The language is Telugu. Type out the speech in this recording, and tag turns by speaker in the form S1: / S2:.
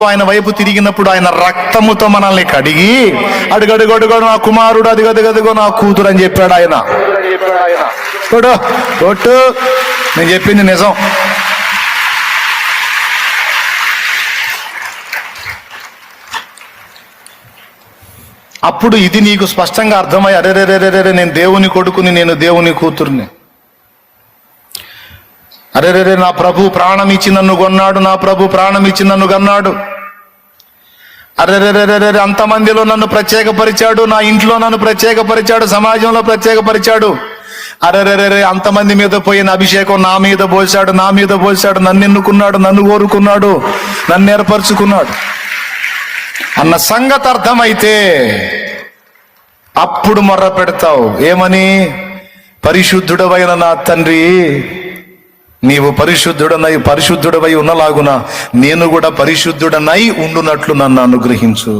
S1: ఆయన వైపు తిరిగినప్పుడు ఆయన రక్తముతో మనల్ని కడిగి అడుగడుగడుగో నా కుమారుడు అదిగదిగదిగో నా కూతురు అని చెప్పాడు ఆయన. కొడు కొట్టు నేను చెప్పింది నిజం. అప్పుడు ఇది నీకు స్పష్టంగా అర్థమై అరే రే రే రే నేను దేవుని కొడుకుని నేను దేవుని కూతుర్ని. అరే రే రే నా ప్రభు ప్రాణం ఇచ్చి నన్ను కొన్నాడు నా ప్రభు ప్రాణం ఇచ్చి నన్ను కన్నాడు. అరే అంతమందిలో నన్ను ప్రత్యేకపరిచాడు నా ఇంట్లో నన్ను ప్రత్యేకపరిచాడు సమాజంలో ప్రత్యేకపరిచాడు. అరే అంతమంది మీద పోయిన అభిషేకం నా మీద పోల్చాడు నా మీద పోల్చాడు నన్ను ఎన్నుకున్నాడు నన్ను కోరుకున్నాడు నన్ను ఏర్పరచుకున్నాడు. అన్న సంగతి అర్థమైతే అప్పుడు మొర్ర పెడతావు. ఏమని? పరిశుద్ధుడవైన నా తండ్రి నీవు పరిశుద్ధుడనై పరిశుద్ధుడవై ఉన్నలాగున నేను కూడా పరిశుద్ధుడనై ఉండునట్లు నన్ను అనుగ్రహించు.